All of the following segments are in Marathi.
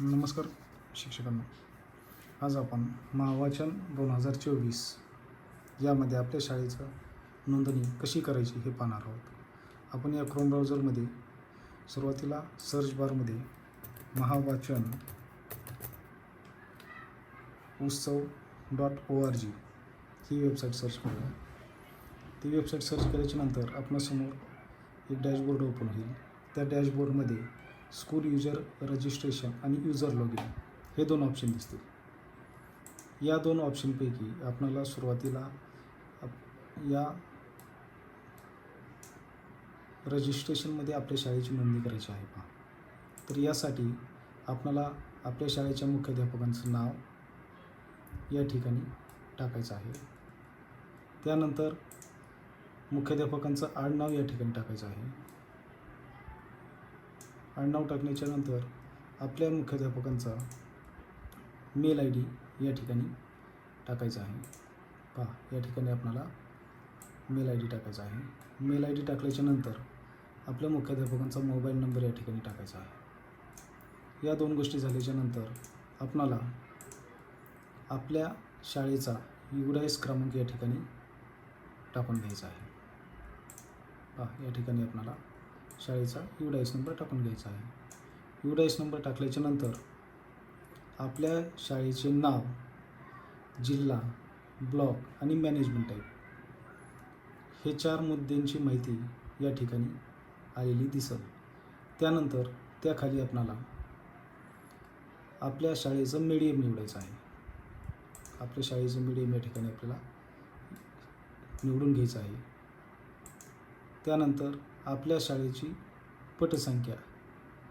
नमस्कार शिक्षकांना. आज आपण महावाचन दोन हजार चोवीस यामध्ये आपल्या शाळेचं नोंदणी कशी करायची हे पाहणार आहोत. आपण या क्रोम ब्राउझरमध्ये सुरुवातीला सर्च बारमध्ये Mahavachan Utsav dot O R G ही वेबसाईट सर्च करूया. ती वेबसाईट सर्च केल्याच्यानंतर आपणासमोर एक डॅशबोर्ड ओपन होईल. त्या डॅशबोर्डमध्ये स्कूल युजर रजिस्ट्रेशन आणि युजर लॉग इन हे दोन ऑप्शन दिसतील. या दोन ऑप्शनपैकी आपणाला सुरुवातीला या रजिस्ट्रेशनमध्ये आपल्या शाळेची नोंदणी करायची आहे पहा. तर यासाठी आपणाला आपल्या शाळेच्या मुख्याध्यापकांचं नाव या ठिकाणी टाकायचं आहे. त्यानंतर मुख्याध्यापकांचं आडनाव या ठिकाणी टाकायचं आहे. आडनाव टाकण्याच्या नंतर आपल्या मुख्याध्यापकांचा मेल आय डी या ठिकाणी टाकायचा आहे. पहा या ठिकाणी आपणाला मेल आय डी टाकायचा आहे. मेल आय डी टाकल्याच्या नंतर आपल्या मुख्याध्यापकांचा मोबाईल नंबर या ठिकाणी टाकायचा आहे. या दोन गोष्टी झाल्याच्यानंतर आपणाला आपल्या शाळेचा युडायस क्रमांक या ठिकाणी टाकून घ्यायचा आहे. पहा या ठिकाणी आपणाला शाळेचा युडाईस नंबर टाकून घ्यायचा आहे. युडाईस नंबर टाकल्याच्या नंतर आपल्या शाळेचे नाव जिल्हा ब्लॉक आणि मॅनेजमेंट टाईप हे चार मुद्द्यांची माहिती या ठिकाणी आलेली दिसेल. त्यानंतर त्याखाली आपणाला आपल्या शाळेचं मीडियम निवडायचं आहे. आपल्या शाळेचं मीडियम या ठिकाणी आपल्याला निवडून घ्यायचं आहे. त्यानंतर आपल्या शाळेची पटसंख्या.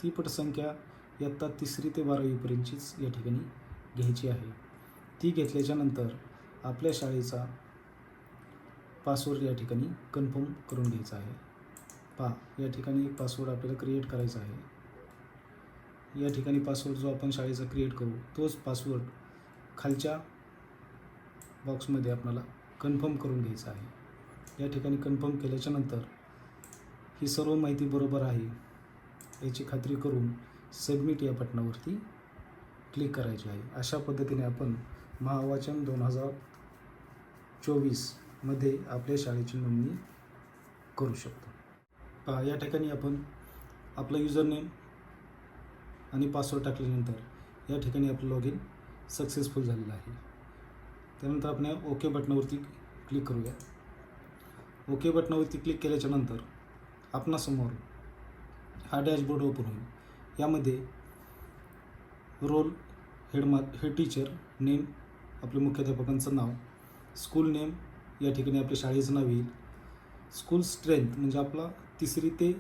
ती पटसंख्या इयत्ता तिसरी ते बारावीपर्यंतचीच या ठिकाणी घ्यायची आहे. ती घेतल्याच्या नंतर आपल्या शाळेचा पासवर्ड या ठिकाणी कन्फर्म करून घ्यायचा आहे. पहा या ठिकाणी एक पासवर्ड आपल्याला क्रिएट करायचा आहे. या ठिकाणी पासवर्ड जो आपण शाळेचा क्रिएट करू तोच पासवर्ड खालच्या बॉक्समध्ये आपल्याला कन्फर्म करून घ्यायचा आहे. या ठिकाणी कन्फर्म केल्याच्यानंतर ही सर्व माहिती बरोबर आहे. याची खात्री करून सबमिट या बटनावरती क्लिक करायची आहे. अशा पद्धतीने आपण महावाचन दोन हजार चोवीसमध्ये आपल्या शाळेची नोंदणी करू शकतो. पहा या ठिकाणी आपण आपला युजरनेम आणि पासवर्ड टाकल्यानंतर या ठिकाणी आपलं लॉग इन सक्सेसफुल झालेलं आहे. त्यानंतर आपण ओके बटनावरती क्लिक करूया. ओके बटनावरती क्लिक केल्याच्यानंतर आपणासमोर हा डॅशबोर्ड ओपन होईल. यामध्ये रोल हेडमा हेड टीचर नेम आपल्या मुख्याध्यापकांचं नाव स्कूल नेम या ठिकाणी आपल्या शाळेचं नाव येईल. स्कूल स्ट्रेंथ म्हणजे आपला तिसरी ते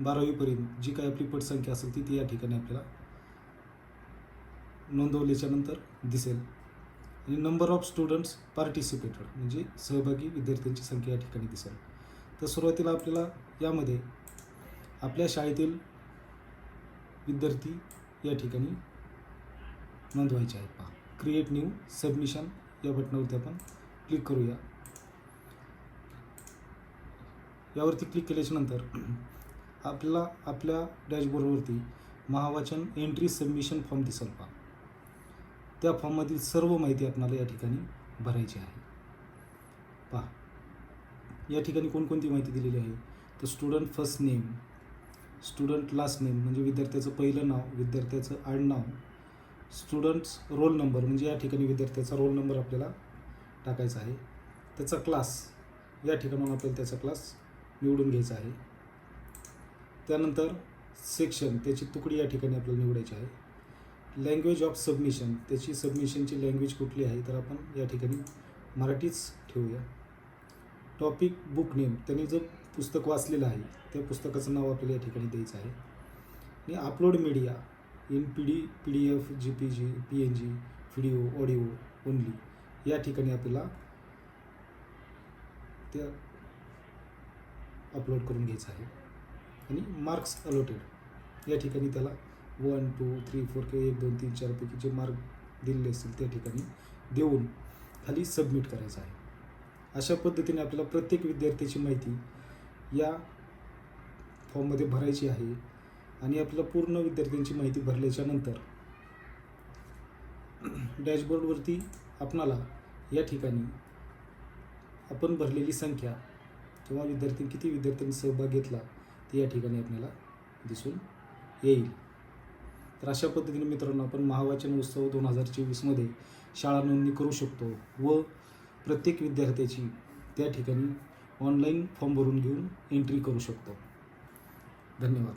बारावीपर्यंत जी काही आपली पटसंख्या असेल ती ती या ठिकाणी आपल्याला नोंदवल्याच्या नंतर दिसेल. आणि नंबर ऑफ स्टुडंट्स पार्टिसिपेटेड म्हणजे सहभागी विद्यार्थ्यांची संख्या या ठिकाणी दिसेल. तर सुरुवातीला आपल्याला यामध्ये आपल्या शाळेतील विद्यार्थी या ठिकाणी नोंदवायचे आहेत. पहा क्रिएट न्यू सबमिशन या बटनावरती आपण क्लिक करूया. यावरती क्लिक केल्याच्यानंतर आपल्याला आपल्या डॅशबोर्डवरती महावाचन एंट्री सबमिशन फॉर्म दिसेल. पहा त्या फॉर्ममधील सर्व माहिती आपल्याला या ठिकाणी भरायची आहे. पहा या ठिकाणी कोणकोणती माहिती दिलेली आहे? तर student first name student last name म्हणजे विद्यार्थ्याचं पहिलं नाव विद्यार्थ्याचं आडनाव स्टुडंट्स रोल नंबर म्हणजे या ठिकाणी विद्यार्थ्याचा रोल नंबर आपल्याला टाकायचा आहे. त्याचा क्लास या ठिकाणाहून आपल्याला त्याचा क्लास निवडून घ्यायचा आहे. त्यानंतर सेक्शन त्याची तुकडी या ठिकाणी आपल्याला निवडायची आहे. लँग्वेज ऑफ सबमिशन त्याची सबमिशनची लँग्वेज कुठली आहे? तर आपण या ठिकाणी मराठीच ठेवूया. टॉपिक बुक नेम त्यांनी जो पुस्तक वाचलेलं आहे त्या पुस्तकाचं नाव आपल्याला या ठिकाणी द्यायचं आहे. आणि upload media in P D P D F G P G P N G video audio only या ठिकाणी आपल्याला त्या अपलोड करून घ्यायचं आहे. आणि मार्क्स अलॉटेड या ठिकाणी त्याला वन टू थ्री फोर किंवा एक दोन तीन चारपैकी जे मार्क दिलेले असतील त्या ठिकाणी देऊन खाली सबमिट करायचं आहे. अशा पद्धतीने आपल्याला प्रत्येक विद्यार्थ्याची माहिती या फॉर्ममध्ये भरायची आहे आणि आपल्याला पूर्ण विद्यार्थ्यांची माहिती भरल्याच्या नंतर डॅशबोर्डवरती आपणाला या ठिकाणी आपण भरलेली संख्या किंवा विद्यार्थी किती विद्यार्थ्यांनी सहभाग घेतला ते या ठिकाणी आपल्याला दिसून येईल. तर अशा पद्धतीने मित्रांनो आपण महावाचन उत्सव दोन हजार चोवीसमध्ये शाळा नोंदणी करू शकतो व प्रत्येक विद्यार्थ्याची त्या ठिकाणी ऑनलाईन फॉर्म भरून घेऊन एंट्री करू शकतो. धन्यवाद.